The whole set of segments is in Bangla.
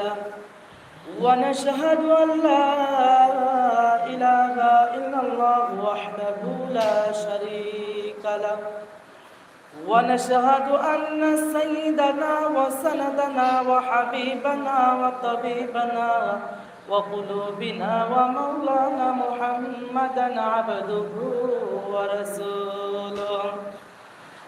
له ونشهد أن لا إله إلا الله وحده لا شريك له. ونشهد أن سيدنا وسندنا وحبيبنا وطبيبنا وقلوبنا ومولانا محمدا عبده ورسوله.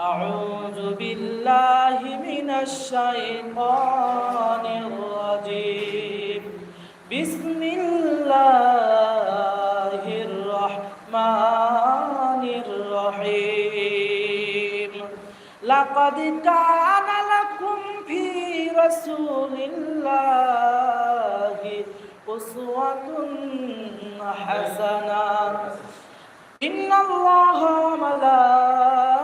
أعوذ بالله من الشيطان الرجيم بسم الله الرحمن الرحيم لقد كان لكم في رسول الله أسوة حسنة إن الله وملائكته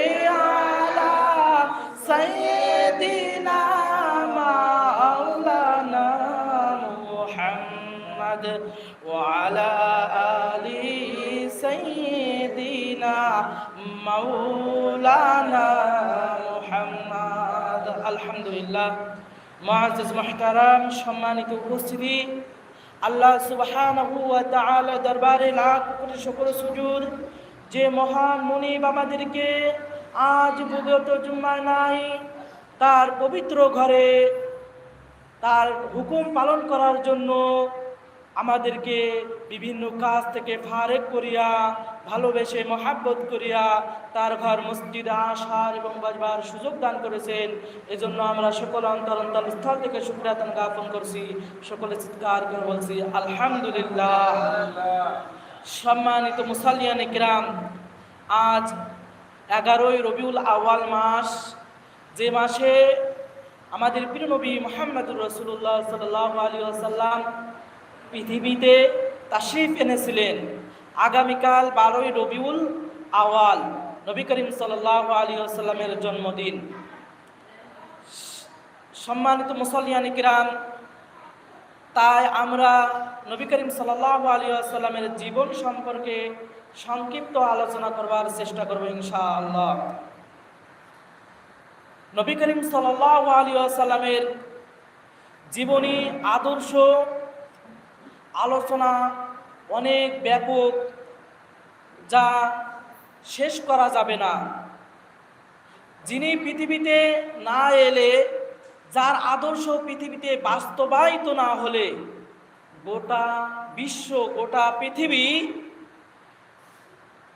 মাওলানা মুহাম্মদ। আলহামদুলিল্লাহ। মহাজ মাহতারাম, সম্মানিত উপস্থিতি। আল্লাহ সুবহানাহু দরবারে লাখ কোটি শুকর সুজুদ যে মহান আমাদেরকে আজ বিগত জুম্মা নাই, তার পবিত্র ঘরে তার হুকুম পালন করার জন্য আমাদেরকে বিভিন্ন কাজ থেকে ফারেক করিয়া ভালোবেসে মহাব্বত করিয়া তার ঘর মসজিদে আসার এবং বাজবার সুযোগ দান করেছেন। এজন্য আমরা সকল অন্তর অন্তর স্থল থেকে শুক্রিয়াতন জ্ঞাপন করছি। সকলে চিৎকার করে বলছি, আলহামদুলিল্লাহ। সম্মানিত মুসাল্লিয়ান কিরাম আজ এগারোই রবিউল আওয়াল মাস। যে মাসে আমাদের প্রিয় নবী মোহাম্মদুর রসুল্লাহ সাল্লাহ আলী আসাল্লাম পৃথিবীতে তাশরিফ এনেছিলেন। আগামীকাল বারোই রবিউল আওয়াল, নবী করিম সাল্লাহ আলী আসাল্লামের জন্মদিন। সম্মানিত মুসলিয়ান কিরাম তাই আমরা নবী করিম সাল্লাহ আলী আসাল্লামের জীবন সম্পর্কে সংক্ষিপ্ত আলোচনা করবার চেষ্টা করব ইনশাআল্লাহ। নবী করিম সাল্লাহ আলী আসাল্লামের জীবনী, আদর্শ, আলোচনা অনেক ব্যাপক, যা শেষ করা যাবে না। যিনি পৃথিবীতে না এলে, যার আদর্শ পৃথিবীতে বাস্তবায়িত না হলে, গোটা বিশ্ব, গোটা পৃথিবী,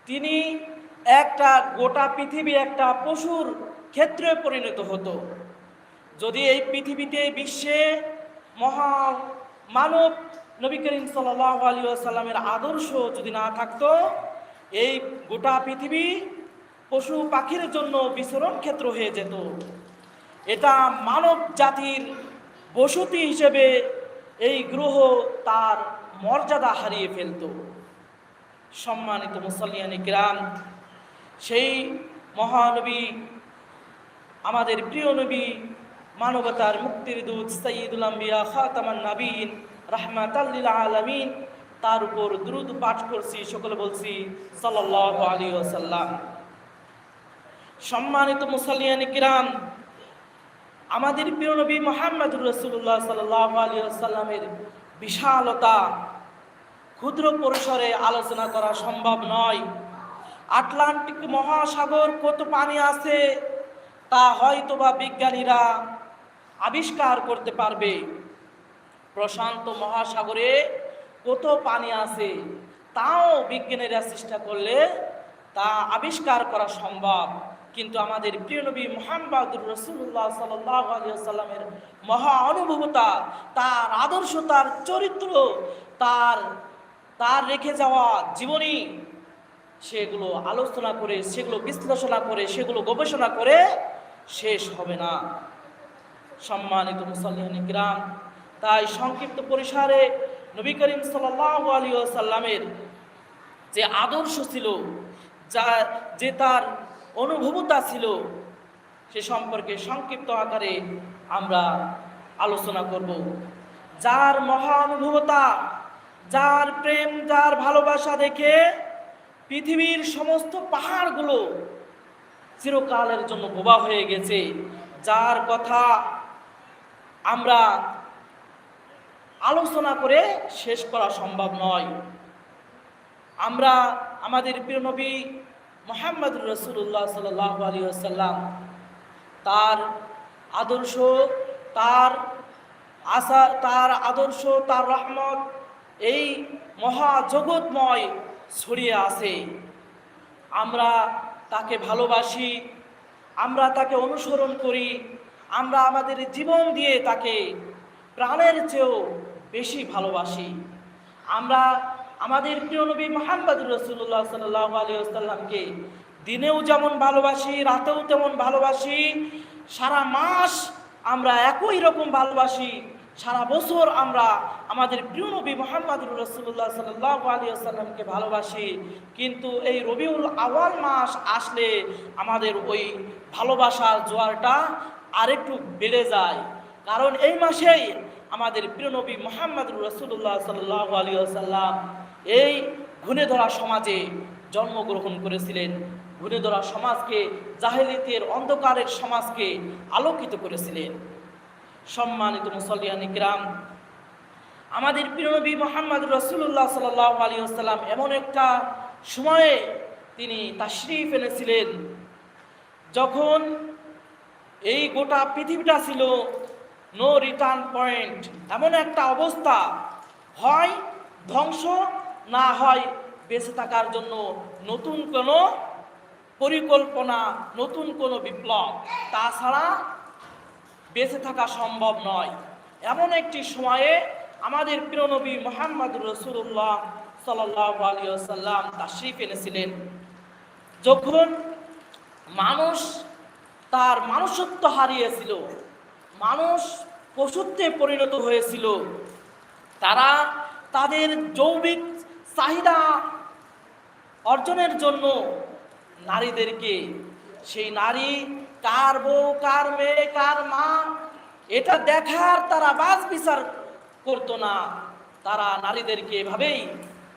তিনি একটা, গোটা পৃথিবী একটা পশুর ক্ষেত্রে পরিণত হতো। যদি এই পৃথিবীতে বিশ্বে মহা মানব নবী করিম সাল্লাহ আলী সাল্লামের আদর্শ যদি না থাকতো, এই গোটা পৃথিবী পশু পাখির জন্য বিচরণ ক্ষেত্র হয়ে যেত। এটা মানব জাতির বসতি হিসেবে এই গ্রহ তার মর্যাদা হারিয়ে ফেলত। সম্মানিত মুসলিয়ানি গ্রাম সেই মহানবী, আমাদের প্রিয় নবী, মানবতার মুক্তির দূত সঈদুল আম্বিয়া খাতামান নাবিন রাহমাতাল্লিল আলামিন, তার উপর দ্রুত পাঠ করছি, সকলে বলছি আলাইহি ওয়াসাল্লাম। সম্মানিত মুসলিয়ানি কিরাম, আমাদের প্রিয় নবী মোহাম্মদুর রসুল্লাহ সাল্লাহ আলী আসাল্লামের বিশালতা ক্ষুদ্র পরিসরে আলোচনা করা সম্ভব নয়। আটলান্টিক মহাসাগর কত পানি আছে, তা হয়তোবা বিজ্ঞানীরা আবিষ্কার করতে পারবে। প্রশান্ত মহাসাগরে কত পানি আছে তাও বিজ্ঞানীরা চেষ্টা করলে তা আবিষ্কার করা সম্ভব। কিন্তু আমাদের প্রিয় নবী মোহাম্মদুর রসুল্লাহ সাল্লামের মহা অনুভবতা তার আদর্শ, তার চরিত্র, তার তার রেখে যাওয়া জীবনী, সেগুলো আলোচনা করে, সেগুলো বিশ্লেষণা করে, সেগুলো গবেষণা করে শেষ হবে না। সম্মানিত মুসল্লিহানি গ্রাম তাই সংক্ষিপ্ত পরিসরে নবী করিম সাল্লাহ আলী সাল্লামের যে আদর্শ ছিল, যা, যে তার অনুভবতা ছিল, সে সম্পর্কে সংক্ষিপ্ত আকারে আমরা আলোচনা করব। যার মহানুভবতা যার প্রেম, যার ভালোবাসা দেখে পৃথিবীর সমস্ত পাহাড়গুলো চিরকালের জন্য বোবা হয়ে গেছে। যার কথা আমরা আলোচনা করে শেষ করা সম্ভব নয়। আমরা আমাদের প্রিয় নবী মোহাম্মদ রসুল্লাহ সাল্লাহ আলী আসাল্লাম তার আদর্শ, তার আশা তার আদর্শ, তার রহমত এই মহা জগৎময় ছড়িয়ে আছে। আমরা তাকে ভালোবাসি, আমরা তাকে অনুসরণ করি, আমরা আমাদের জীবন দিয়ে তাকে প্রাণের চেয়েও বেশি ভালোবাসি। আমরা আমাদের প্রিয় নবী মোহাম্মদ রসুল্লাহ সাল্লাহ আলী আসাল্লামকে দিনেও যেমন ভালোবাসি, রাতেও তেমন ভালোবাসি, সারা মাস আমরা একই রকম ভালোবাসি, সারা বছর আমরা আমাদের প্রিয় নবী মোহাম্মদ রসুল্লাহ সাল্লাহ আলী আসাল্লামকে ভালোবাসি। কিন্তু এই রবিউল আওয়াল মাস আসলে আমাদের ওই ভালোবাসার জোয়ারটা আরেকটু বেড়ে যায়। কারণ এই মাসেই আমাদের প্রিয় নবী মোহাম্মদ রসুল্লাহ সাল্লাহ আলী আসাল্লাম এই ঘুণে ধরা সমাজে জন্মগ্রহণ করেছিলেন। ঘুণে ধরা সমাজকে জাহেলিতের অন্ধকারের সমাজকে আলোকিত করেছিলেন। সম্মানিত মুসলিয়ানি গ্রাম আমাদের প্রিয়নবী মোহাম্মদ রসুল্লাহ সাল্লাহ আলী আসসালাম এমন একটা সময়ে তিনি তাশরিফ এনেছিলেন। যখন এই গোটা পৃথিবীটা ছিল নো রিটার্ন পয়েন্ট এমন একটা অবস্থা। হয় ধ্বংস, না হয় বেঁচে থাকার জন্য নতুন কোনো পরিকল্পনা, নতুন কোনো বিপ্লব। তাছাড়া বেঁচে থাকা সম্ভব নয়। এমন একটি সময়ে আমাদের প্রিয়নবী মোহাম্মদ রসুল্লাহ সাল্লাহ আলী সাল্লাম তাশরিফ এনেছিলেন। যখন মানুষ তার মানুষত্ব হারিয়েছিল মানুষ পশুত্বে পরিণত হয়েছিল। তারা তাদের যৌবিক চাহিদা অর্জনের জন্য নারীদেরকে, সেই নারী কার বউ, কার মেয়ে, কার মা, এটা দেখার তারা বাজ বিচার করতো না। তারা নারীদেরকে এভাবেই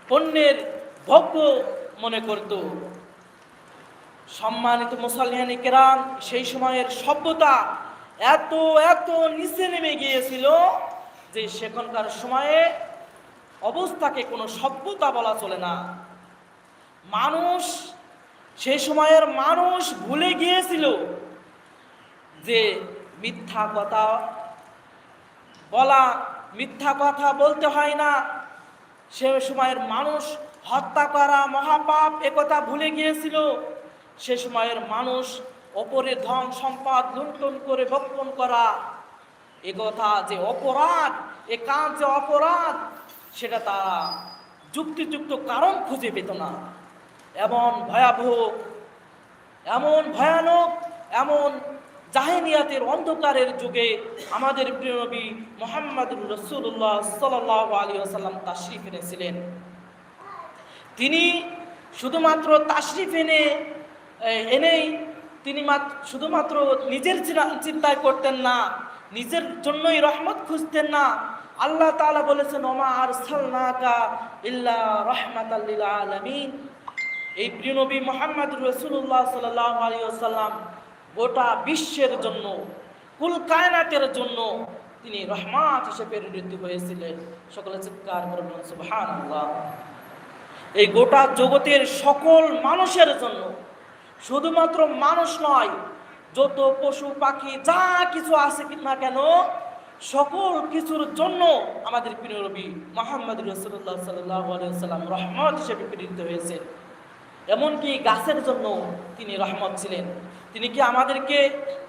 পণ্যের ভোগ্য মনে করত। সম্মানিত মুসলমানি কেরাম সেই সময়ের সভ্যতা এত এত নিচে নেমে গিয়েছিল যে সেখানকার সময়ে অবস্থাকে কোনো সভ্যতা বলা চলে না। মানুষ সেই সময়ের মানুষ ভুলে গিয়েছিল যে মিথ্যা কথা বলা, মিথ্যা কথা বলতে হয় না। সে সময়ের মানুষ হত্যা করা, মহাপাপ, একথা ভুলে গিয়েছিল। সে সময়ের মানুষ অপরের ধন সম্পদ লুণ্ঠন করে ভক্ষণ করা। এ কথা যে অপরাধ, এ কাজ যে অপরাধ, সেটা তারা যুক্তিযুক্ত কারণ খুঁজে পেত না। এমন ভয়াবহ, এমন ভয়ানক, এমন জাহেনিয়াতের অন্ধকারের যুগে আমাদের প্রিয় নবী মোহাম্মদুর রসুল্লাহ সাল্লাহ আলী আসাল্লাম তাশরিফ এনেছিলেন। তিনি শুধুমাত্র তাশরিফ এনে এনেই তিনি মাত্র শুধুমাত্র নিজের চিনা- চিন্তায় করতেন না, নিজের জন্যই রহমত খুঁজতেন না। আল্লাহ তাআলা বলেছেন, ওমা আর সালনাকা ইল্লা রহমাতাল্লিল আলামিন। এই প্রিয় নবী মোহাম্মদ রসুল্লাহ সাল্লাহ আলী আসাল্লাম গোটা বিশ্বের জন্য, কুল কায়নাতের জন্য তিনি রহমাত হিসেবে প্রেরিত হয়েছিলেন। সকলে চিৎকার করবেন সুবহান এই গোটা জগতের সকল মানুষের জন্য শুধুমাত্র মানুষ নয়, যত পশু পাখি, যা কিছু আছে না কেন, সকল কিছুর জন্য আমাদের প্রিয় নবী মোহাম্মদ রসুল্লাহ সাল্লাম রহমত হিসেবে প্রেরিত হয়েছেন। এমনকি গাছের জন্য তিনি রহমত ছিলেন। তিনি কি আমাদেরকে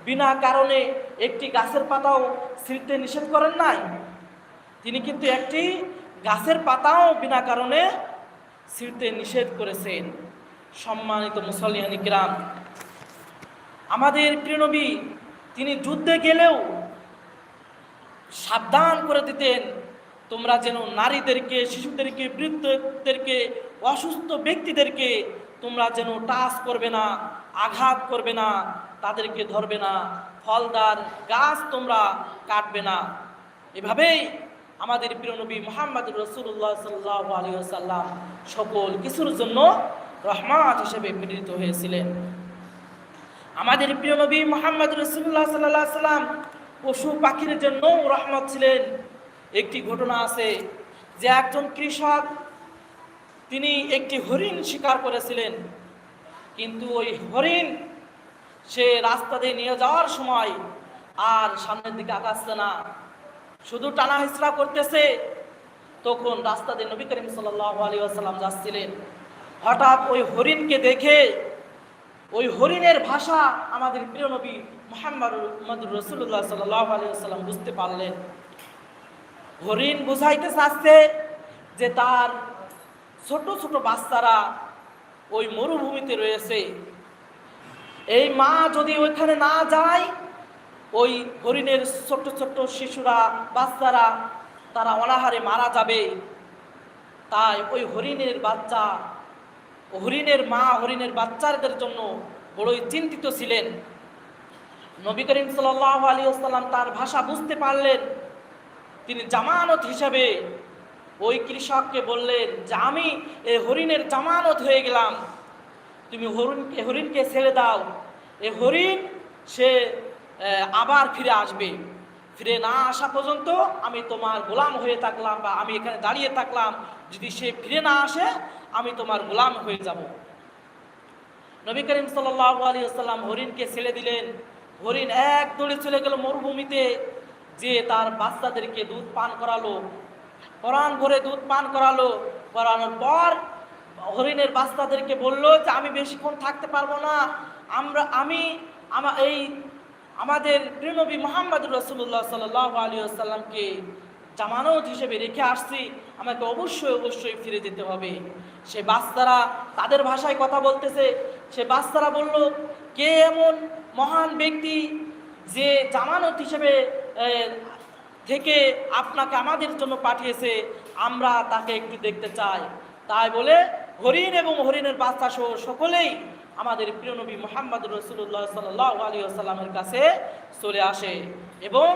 বিনা কারণে একটি গাছের পাতাও ছিঁড়তে নিষেধ করেন নাই? তিনি কিন্তু একটি গাছের পাতাও বিনা কারণে ছিঁড়তে নিষেধ করেছেন। সম্মানিত মুসলিয়ানি গ্রাম আমাদের প্রিয়নবী তিনি যুদ্ধে গেলেও সাবধান করে দিতেন। তোমরা যেন নারীদেরকে, শিশুদেরকে, বৃদ্ধদেরকে, অসুস্থ ব্যক্তিদেরকে তোমরা যেন টাচ করবে না, আঘাত করবে না, তাদেরকে ধরবে না, ফলদার গাছ তোমরা কাটবে না। এভাবেই আমাদের প্রিয় নবী মোহাম্মদ রসুল্লাহ সাল্লাহ আলী সকল কিছুর জন্য রহমাত হিসেবে প্রেরিত হয়েছিলেন। আমাদের প্রিয় নবী মোহাম্মদ রসুল্লাহ সাল্লাহ সাল্লাম পশু পাখির জন্য রহমত ছিলেন। একটি ঘটনা আছে যে একজন কৃষক, তিনি একটি হরিণ শিকার করেছিলেন। কিন্তু ওই হরিণ সে রাস্তা দিয়ে নিয়ে যাওয়ার সময় আর সামনের দিকে আগাচ্ছে না। শুধু টানা হিসরা করতেছে, তখন রাস্তা দিয়ে নবী করিম সাল্লাহ আলী যাচ্ছিলেন। হঠাৎ ওই হরিণকে দেখে ওই হরিণের ভাষা আমাদের প্রিয় নবী মোহাম্মদ রসুল্লাহ সাল্লাহ আলী বুঝতে পারলেন। হরিণ বুঝাইতে চাচ্ছে যে তার ছোট ছোট বাচ্চারা ওই মরুভূমিতে রয়েছে। এই মা যদি ওইখানে না যায়, ওই হরিণের ছোট্ট ছোট্ট শিশুরা, বাচ্চারা, তারা অনাহারে মারা যাবে। তাই ওই হরিণের বাচ্চা হরিণের মা, হরিণের বাচ্চাদের জন্য বড়ই চিন্তিত ছিলেন। নবী করিম সাল্লাহ আলী আসসালাম তার ভাষা বুঝতে পারলেন। তিনি জামানত হিসাবে ওই কৃষককে বললেন যে, আমি এই হরিণের জামানত হয়ে গেলাম। তুমি হরিণকে হরিণকে ছেড়ে দাও। এ হরিণ, সে আবার ফিরে আসবে। ফিরে না আসা পর্যন্ত আমি তোমার গোলাম হয়ে থাকলাম বা আমি এখানে দাঁড়িয়ে থাকলাম। যদি সে ফিরে না আসে আমি তোমার গোলাম হয়ে যাব। নবী করিম আসসালাম হরিণকে ছেড়ে দিলেন। হরিণ এক দৌড়ে চলে গেল মরুভূমিতে, যে তার বাচ্চাদেরকে দুধ পান করালো। কোরআন ভরে দুধ পান করালো। করানোর পর হরিণের বাচ্চাদেরকে বলল যে, আমি বেশিক্ষণ থাকতে পারব না। আমরা, আমি, আমা, এই আমাদের প্রিয়নবী মোহাম্মদ রসুল্লাহ সাল্লাহ আলী আসাল্লামকে জামানত হিসেবে রেখে আসছি, আমাকে অবশ্যই অবশ্যই ফিরে যেতে হবে। সে বাচ্চারা তাদের ভাষায় কথা বলতেছে। সে বাচ্চারা বলল, কে এমন মহান ব্যক্তি যে জামানত হিসেবে থেকে আপনাকে আমাদের জন্য পাঠিয়েছে? আমরা তাকে একটু দেখতে চাই। তাই বলে হরিণ এবং হরিণের বাচ্চা সহ সকলেই আমাদের প্রিয় নবী মোহাম্মদ রসুল্লাহ সাল্লাহ আলী কাছে চলে আসে এবং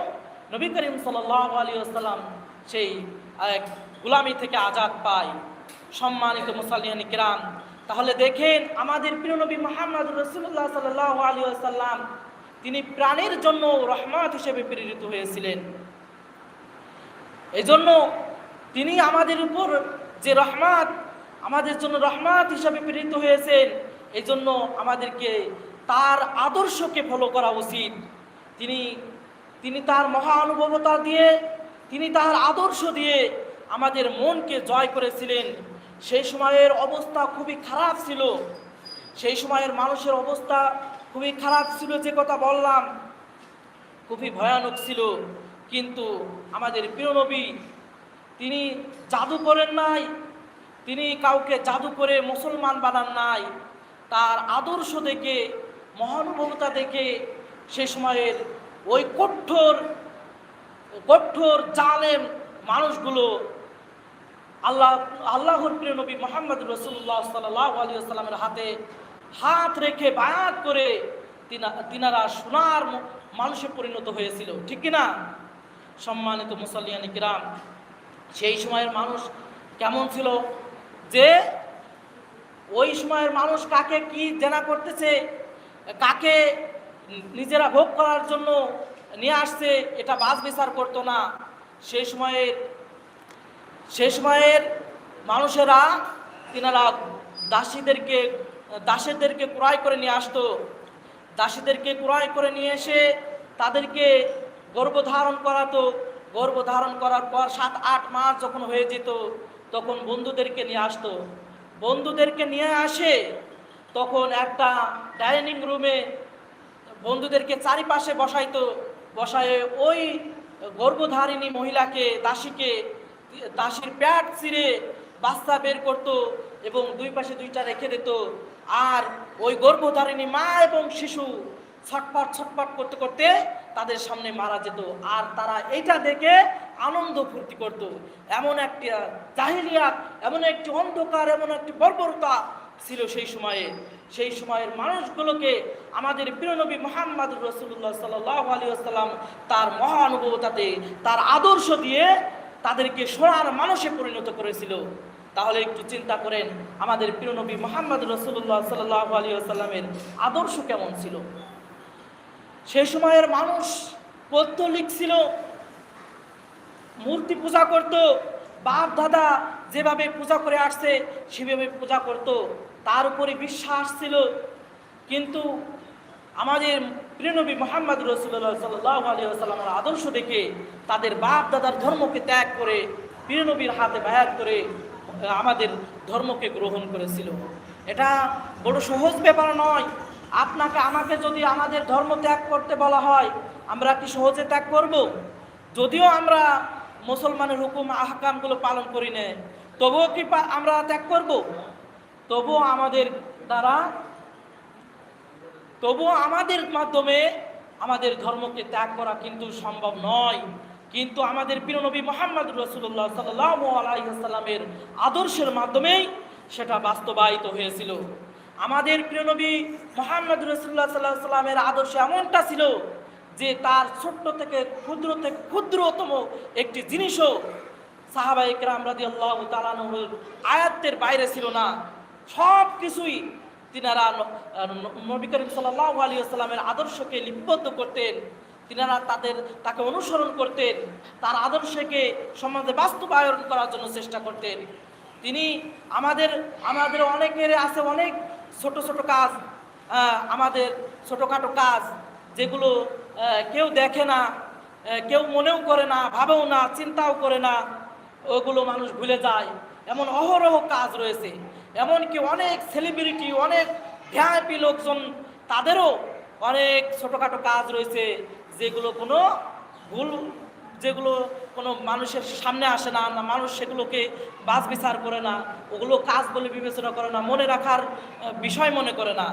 নবী করিম সাল্লাহ আলী আসাল্লাম সেই এক গুলামি থেকে আজাদ পায়। সম্মানিত মুসালিয়ানি কিরাম, তাহলে দেখেন আমাদের প্রিয় নবী মোহাম্মদ রসুল্লাহ সাল্লাহ আলী আসাল্লাম তিনি প্রাণের জন্য রহমত হিসেবে প্রেরিত হয়েছিলেন। এই জন্য তিনি আমাদের উপর যে রহমাত, আমাদের জন্য রহমাত হিসাবে প্রেরিত হয়েছেন এই জন্য আমাদেরকে তার আদর্শকে ফলো করা উচিত। তিনি তিনি তার মহানুভবতা দিয়ে, তিনি তার আদর্শ দিয়ে আমাদের মনকে জয় করেছিলেন। সেই সময়ের অবস্থা খুবই খারাপ ছিল। সেই সময়ের মানুষের অবস্থা খুবই খারাপ ছিল যে কথা বললাম। খুবই ভয়ানক ছিল। কিন্তু আমাদের প্রিয়নবী তিনি জাদু করেন নাই। তিনি কাউকে জাদু করে মুসলমান বানান নাই। তার আদর্শ দেখে, মহানুভবতা দেখে সে সময়ের ওই কঠোর কঠোর জালেম মানুষগুলো আল্লাহ, আল্লাহর প্রিয় নবী মোহাম্মদ রসুল্লাহ সাল্লাহ আলী আসসালামের হাতে হাত রেখে বায়াত করে তিনা, তিনারা সোনার মানুষে পরিণত হয়েছিল। ঠিক কিনা সম্মানিত মুসলিয়ানি কিরাম, সেই সময়ের মানুষ কেমন ছিল? যে ওই সময়ের মানুষ কাকে কি জেনা করতেছে, কাকে নিজেরা ভোগ করার জন্য নিয়ে আসছে, এটা বাস বিচার করতো না। সেই সময়ের সে সময়ের মানুষেরা তিনারা দাসীদেরকে দাসীদেরকে ক্রয় করে নিয়ে আসতো। দাসীদেরকে ক্রয় করে নিয়ে এসে তাদেরকে গর্ভধারণ করাতো। গর্ভধারণ করার পর সাত, আট মাস যখন হয়ে যেত, তখন বন্ধুদেরকে নিয়ে আসতো। বন্ধুদেরকে নিয়ে আসে, তখন একটা ডাইনিং রুমে বন্ধুদেরকে চারিপাশে বসাইতো, বসায় ওই গর্ভধারিণী মহিলাকে, দাসীকে, দাসীর প্যাট ছিঁড়ে বাচ্চা বের করত এবং দুই পাশে দুইটা রেখে দিত। আর ওই গর্ভধারিণী মা এবং শিশু ছটপট ছটপট করতে করতে তাদের সামনে মারা যেত। আর তারা এইটা দেখে আনন্দ ফুর্তি করত। এমন একটি জাহিলিয়াত, এমন একটি অন্ধকার, এমন একটি বর্বরতা ছিল সেই সময়ে। সেই সময়ের মানুষগুলোকে আমাদের প্রিয়নবী মোহাম্মদ রসুল্লাহ সাল্লাহ আলী আসসালাম তার মহানুভবতাতে তার আদর্শ দিয়ে তাদেরকে সোনার মানুষে পরিণত করেছিল। তাহলে একটু চিন্তা করেন, আমাদের প্রিয়নবী মোহাম্মদ রসুল্লাহ সাল্লাহ আলী আসাল্লামের আদর্শ কেমন ছিল? সেই সময়ের মানুষ পৌত্তলিক ছিল, মূর্তি পূজা করত বাপ দাদা যেভাবে পূজা করে আসছে, সেভাবে পূজা করত। তার উপরে বিশ্বাস ছিল। কিন্তু আমাদের প্রিয়নবী মোহাম্মদ রসুল্লাহ সাল্লাহ আলী আসাল্লামের আদর্শ দেখে তাদের বাপ দাদার ধর্মকে ত্যাগ করে প্রিয়নবীর হাতে বায়াত করে আমাদের ধর্মকে গ্রহণ করেছিল। এটা বড় সহজ ব্যাপার নয়। আপনাকে আমাকে যদি আমাদের ধর্ম ত্যাগ করতে বলা হয়, আমরা কি সহজে ত্যাগ করব? যদিও আমরা মুসলমানের হুকুম, আহকামগুলো পালন করি না। তবুও কি আমরা ত্যাগ করব? তবুও আমাদের দ্বারা, তবুও আমাদের মাধ্যমে আমাদের ধর্মকে ত্যাগ করা কিন্তু সম্ভব নয়। কিন্তু আমাদের প্রিয় নবী মোহাম্মদ রসুল্লাহ সাল্লাহ আলাইসাল্লামের আদর্শের মাধ্যমেই সেটা বাস্তবায়িত হয়েছিল। আমাদের প্রিয়নবী মোহাম্মদ রসুল্লাহ সাল্লাহ সাল্লামের আদর্শ এমনটা ছিল যে তার ছোট্ট থেকে ক্ষুদ্র থেকে ক্ষুদ্রতম একটি জিনিসও সাহাবা ইকরাম রাদি আল্লাহ তালানুর আয়াতের বাইরে ছিল না। সব কিছুই তিনারা নবী করিম সাল্লাহ আলী আসসালামের আদর্শকে লিপিবদ্ধ করতেন। তিনারা তাদের, তাকে অনুসরণ করতেন। তার আদর্শকে সমাজে বাস্তবায়ন করার জন্য চেষ্টা করতেন। তিনি আমাদের আমাদের অনেকের আছে অনেক ছোট ছোট কাজ আমাদের ছোটোখাটো কাজ যেগুলো কেউ দেখে না কেউ মনেও করে না, ভাবেও না, চিন্তাও করে না, ওগুলো মানুষ ভুলে যায়। এমন অহরহ কাজ রয়েছে। এমনকি অনেক সেলিব্রিটি অনেক ভিআইপি লোকজন, তাদেরও অনেক ছোটোখাটো কাজ রয়েছে, যেগুলো কোনো ভুল, যেগুলো কোনো মানুষের সামনে আসে না না মানুষ সেগুলোকে বাস বিচার করে না, ওগুলো কাজ বলে বিবেচনা করে না, মনে রাখার বিষয় মনে করে না।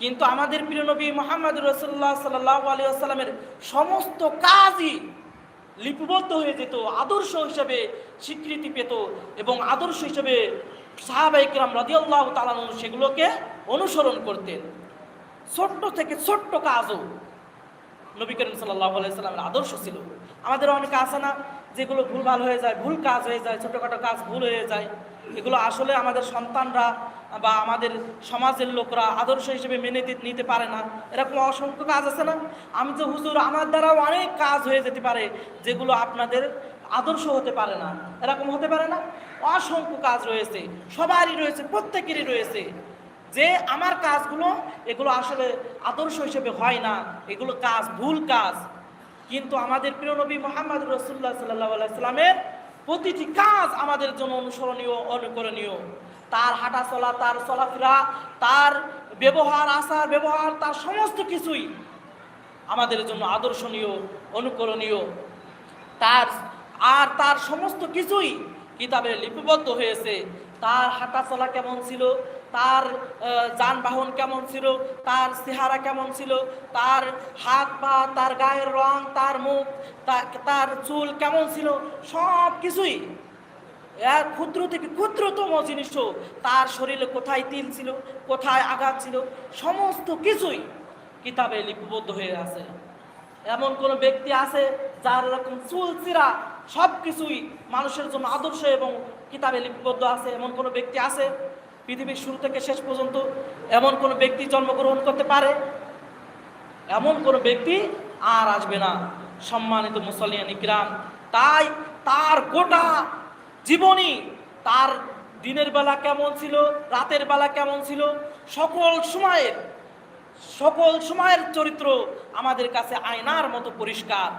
কিন্তু আমাদের প্রিয় নবী মোহাম্মদ রসুল্লাহ সাল্লাহ আলী সমস্ত কাজই লিপিবদ্ধ হয়ে যেত, আদর্শ হিসেবে স্বীকৃতি পেত এবং আদর্শ হিসেবে সাহাবাইকরাম রাজিয়াল্লাহ তালানু সেগুলোকে অনুসরণ করতেন। ছোট্ট থেকে ছোট্ট কাজও নবী করিম সাল্লাহ আলাইসাল্লামের আদর্শ ছিল। আমাদের অনেকে আছে না, যেগুলো ভুলভাল হয়ে যায়, ভুল কাজ হয়ে যায়, ছোটোখাটো কাজ ভুল হয়ে যায়, এগুলো আসলে আমাদের সন্তানরা বা আমাদের সমাজের লোকরা আদর্শ হিসেবে মেনে নিতে পারে না। এরকম অসংখ্য কাজ আছে না? আমি তো হুজুর, আমার দ্বারাও অনেক কাজ হয়ে যেতে পারে যেগুলো আপনাদের আদর্শ হতে পারে না। এরকম হতে পারে না? অসংখ্য কাজ রয়েছে। সবারই রয়েছে, প্রত্যেকেরই রয়েছে। যে আমার কাজগুলো, এগুলো আসলে আদর্শ হিসেবে হয় না। এগুলো কাজ, ভুল কাজ। কিন্তু আমাদের প্রিয় নবী মোহাম্মদ রসুল্লাহ সাল্লাহ আলাইস্লামের প্রতিটি কাজ আমাদের জন্য অনুসরণীয়, অনুকরণীয়। তার হাঁটা চলা, তার চলাফেরা, তার ব্যবহার, আচার, ব্যবহার, তার সমস্ত কিছুই আমাদের জন্য আদর্শনীয়, অনুকরণীয়। তার, আর তার সমস্ত কিছুই কিতাবে লিপিবদ্ধ হয়েছে। তার হাঁটা চলা কেমন ছিল? তার যানবাহন কেমন ছিল? তার চেহারা কেমন ছিল? তার হাত পা, তার গায়ের রং, তার মুখ তার চুল কেমন ছিল? সব কিছুই এক ক্ষুদ্র থেকে ক্ষুদ্রতম জিনিসও তার শরীরে কোথায় তিল ছিল, কোথায় আঘাত ছিল, সমস্ত কিছুই কিতাবে লিপিবদ্ধ হয়ে আছে। এমন কোন ব্যক্তি আছে যার এরকম চুল, চিরা সব কিছুই মানুষের জন্য আদর্শ এবং কিতাবে লিপিবদ্ধ আছে? এমন কোন ব্যক্তি আছে পৃথিবীর শুরু থেকে শেষ পর্যন্ত এমন কোন ব্যক্তি জন্মগ্রহণ করতে পারে? এমন কোনো ব্যক্তি আর আসবে না। সম্মানিত মুসলিয়ান ইকরাম, তাই তার গোটা জীবনী, তার দিনের বেলা কেমন ছিল, রাতের বেলা কেমন ছিল, সকল সময়ের সকল সময়ের চরিত্র আমাদের কাছে আয়নার মতো পরিষ্কার।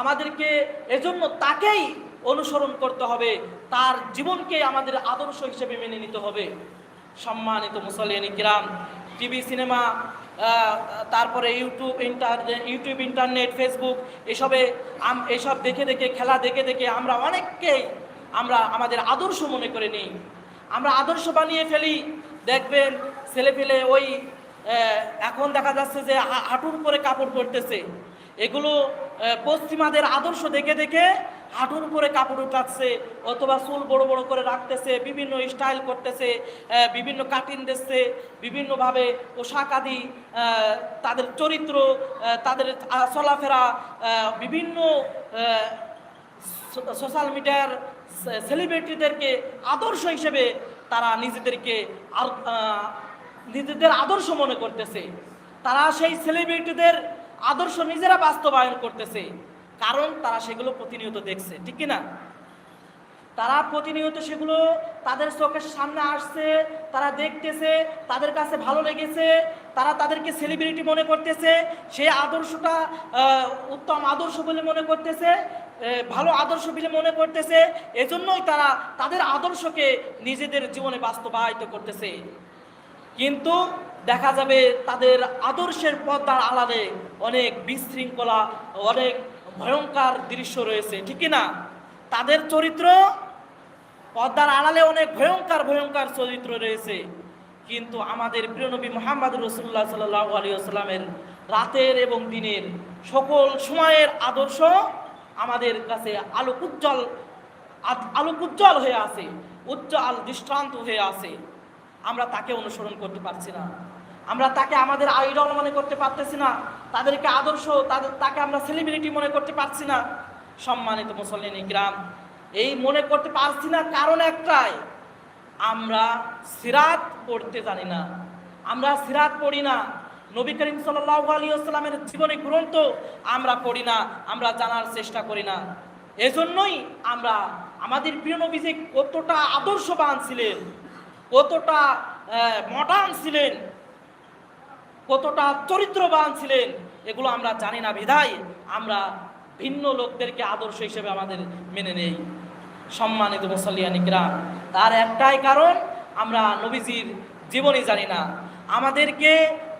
আমাদেরকে এজন্য তাকেই অনুসরণ করতে হবে, তার জীবনকে আমাদের আদর্শ হিসেবে মেনে নিতে হবে। সম্মানিত মুসলিয়ানি গ্রাম টিভি, সিনেমা তারপরে YouTube inter YouTube, internet, Facebook, এসবে এসব দেখে দেখে, খেলা দেখে দেখে আমরা অনেককেই আমরা আমাদের আদর্শ মনে করে নিই। আমরা আদর্শ বানিয়ে ফেলি। দেখবেন ছেলে পেলে ওই এখন দেখা যাচ্ছে যে হাঁটুর উপরে কাপড় পরতেছে। এগুলো পশ্চিমাদের আদর্শ দেখে দেখে হাঁটুর উপরে কাপড় উঠাচ্ছে, অথবা চুল বড় বড় করে রাখতেছে, বিভিন্ন স্টাইল করতেছে বিভিন্ন কাটিং দিচ্ছে, বিভিন্নভাবে পোশাক আদি তাদের চরিত্র তাদের চলাফেরা বিভিন্ন সোশ্যাল মিডিয়ার সেলিব্রিটিদেরকে আদর্শ হিসেবে তারা নিজেদেরকে নিজেদের আদর্শ মনে করতেছে। তারা সেই সেলিব্রিটিদের আদর্শ নিজেরা বাস্তবায়ন করতেছে। কারণ তারা সেগুলো প্রতিনিয়ত দেখছে, ঠিক কি না তারা প্রতিনিয়ত সেগুলো তাদের চোখের সামনে আসছে, তারা দেখতেছে, তাদের কাছে ভালো লেগেছে, তারা তাদেরকে সেলিব্রিটি মনে করতেছে, সেই আদর্শটা উত্তম আদর্শ বলে মনে করতেছে ভালো আদর্শ বলে মনে করতেছে, এজন্যই তারা তাদের আদর্শকে নিজেদের জীবনে বাস্তবায়িত করতেছে। কিন্তু দেখা যাবে তাদের আদর্শের পথ তার আলাদে অনেক বিশৃঙ্খলা, অনেক ভয়ঙ্কর দৃশ্য রয়েছে, ঠিক না তাদের চরিত্র পর্দার আড়ালে অনেক ভয়ঙ্কর ভয়ঙ্কর চরিত্র রয়েছে। কিন্তু আমাদের প্রিয় নবী মোহাম্মদ রসুল্লাহ সাল্লাহ আলী রাতের এবং দিনের সকল সময়ের আদর্শ আমাদের কাছে আলোক উজ্জ্বল আলোক উজ্জ্বল হয়ে আছে, উজ্জ্বল দৃষ্টান্ত হয়ে আছে। আমরা তাকে অনুসরণ করতে পারছি না। আমরা তাকে আমাদের আইডল মনে করতে পারতেছি না। তাদেরকে আদর্শ, তাদের, তাকে আমরা সেলিব্রিটি মনে করতে পারছি না। সম্মানিত মুসলিম গ্রাম এই মনে করতে পারছি না কারণ একটাই, আমরা সিরাত পড়তে জানি না। আমরা সিরাত পড়ি না। নবী করিম সাল্লাহ আলী আসসালামের জীবনী গ্রন্থ আমরা পড়ি না, আমরা জানার চেষ্টা করি না। এজন্যই আমরা, আমাদের প্রিয় নবী যে কতটা আদর্শবান ছিলেন, কতটা মডার্ন ছিলেন কতটা চরিত্রবান ছিলেন, এগুলো আমরা জানি না বিধায় আমরা ভিন্ন লোকদেরকে আদর্শ হিসেবে আমাদের মেনে নেই। সম্মানিত মুসলিয়ানিকরা তার একটাই কারণ আমরা নবীজির জীবনই জানি না। আমাদেরকে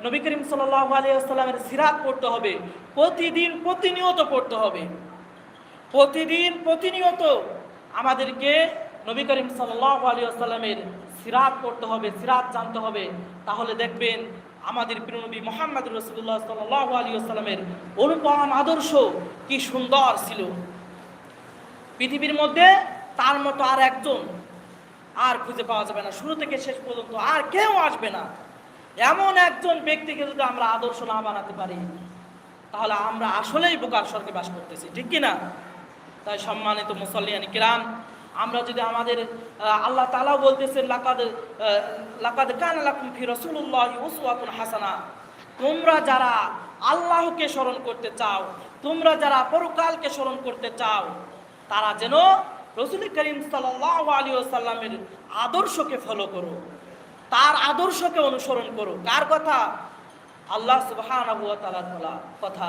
নবী করিম সাল্লাহ আলিয়াস্লামের সিরাত পড়তে হবে, প্রতিদিন প্রতিনিয়ত পড়তে হবে। প্রতিদিন প্রতিনিয়ত আমাদেরকে নবী করিম সাল্লাহ আলী আসাল্লামের সিরাত পড়তে হবে, সিরাত জানতে হবে। তাহলে দেখবেন আমাদের প্রিয় নবী মোহাম্মদ রসুল্লাহ সাল্লাহ আলী আসাল্লামের অনুপম আদর্শ কি সুন্দর ছিল। পৃথিবীর মধ্যে তার মতো আর একজন আর খুঁজে পাওয়া যাবে না। শুরু থেকে শেষ পর্যন্ত আর কেউ আসবে না। এমন একজন ব্যক্তিকে যদি আমরা আদর্শ না বানাতে পারি, তাহলে আমরা আসলেই বোকার স্বর্গে বাস করতেছি। ঠিক কি না তাই সম্মানিত মুসল্লিয়ানি কিরাম আমরা যদি আমাদের আল্লাহ তালা বলতেছেন লাকাদ লাকাদ কান লাকুম ফি রাসূলুল্লাহি উসওয়াতুন হাসানা। তোমরা যারা আল্লাহকে স্মরণ করতে চাও, তোমরা যারা পরকালকে স্মরণ করতে চাও, তারা যেন রসুল করিম সাল্লাল্লাহু আলাইহি ওয়াসাল্লামের আদর্শকে ফলো করো। তার আদর্শকে অনুসরণ করো। কার কথা? আল্লাহ সুবহানাহু ওয়া তাআলার বলা কথা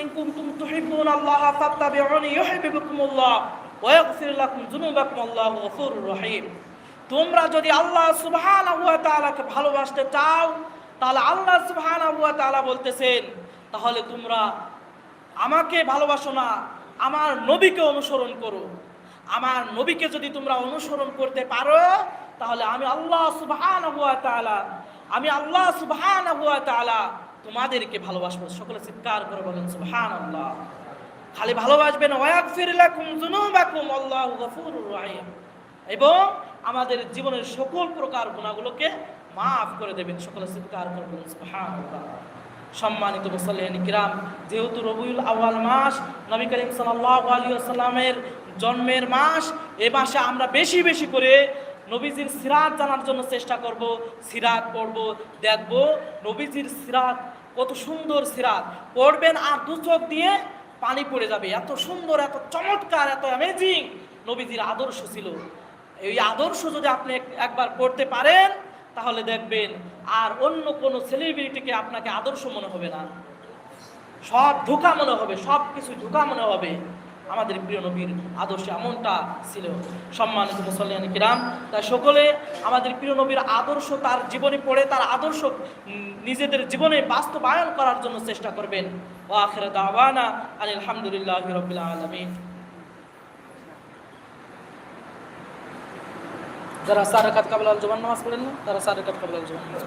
ইন কুনতুম তুহিব্বুন আল্লাহ ফাত্তাবিউনি ইউহিব্বুকুমুল্লাহ। ওয়া রহিম। তোমরা যদি আল্লাহ সুবহানাহু ভালোবাসতে চাও, তাহলে আল্লাহ সুবহানাহু বলতেছেন, তাহলে তোমরা আমাকে ভালোবাসো না, আমার নবীকে অনুসরণ করো। আমার নবীকে যদি তোমরা অনুসরণ করতে পারো, তাহলে আমি আল্লাহ সুবহানাহু আমি আল্লাহ সুবহানাহু তোমাদেরকে ভালোবাসবো। সকলে চিৎকার করে বলেন সুবহানাল্লাহ। খালি ভালোবাসবেন এবং আমাদের জীবনের সকল প্রকার গুণাগুলোকে মাফ করে দেবেন, সকলে চিৎকার করে বলেন সুবহানাল্লাহ। সম্মানিত মুসল্লিয়ান যেহেতু রবিউল আউয়াল মাস, নবী করিম সাল্লাল্লাহু আলাইহি ওয়াসাল্লামের জন্মের মাস, এ মাসে আমরা বেশি বেশি করে নবীজির সিরাত জানার জন্য চেষ্টা করব, সিরাত পড়ব, দেখব নবীজির সিরাত কত সুন্দর সিরাত। পড়বেন আর দু দিয়ে পানি পড়ে যাবে। এত সুন্দর, এত চমৎকার, এত অ্যামেজিং নবীজির আদর্শ ছিল। এই আদর্শ যদি আপনি একবার পড়তে পারেন, তাহলে দেখবেন আর অন্য কোনো সেলিব্রিটিকে আপনাকে আদর্শ মনে হবে না। সব ধোকা মনে হবে সব কিছু ধোকা মনে হবে। আমাদের প্রিয় নবীর আদর্শ এমনটা ছিল। সম্মানিত মুসল্লিয়ান কিরাম, তাই সকলে আমাদের প্রিয় নবীর আদর্শ তার জীবনে পড়ে, তার আদর্শ নিজেদের জীবনে বাস্তবায়ন করার জন্য চেষ্টা করবেন। ও আখের দাওয়ানা আলহামদুলিল্লাহ রবিল আলমিন। যারা সারেকাত কাবলাল জবান নামাজ পড়েন না তারা সারেকাত কাবলাল জবান নামাজ।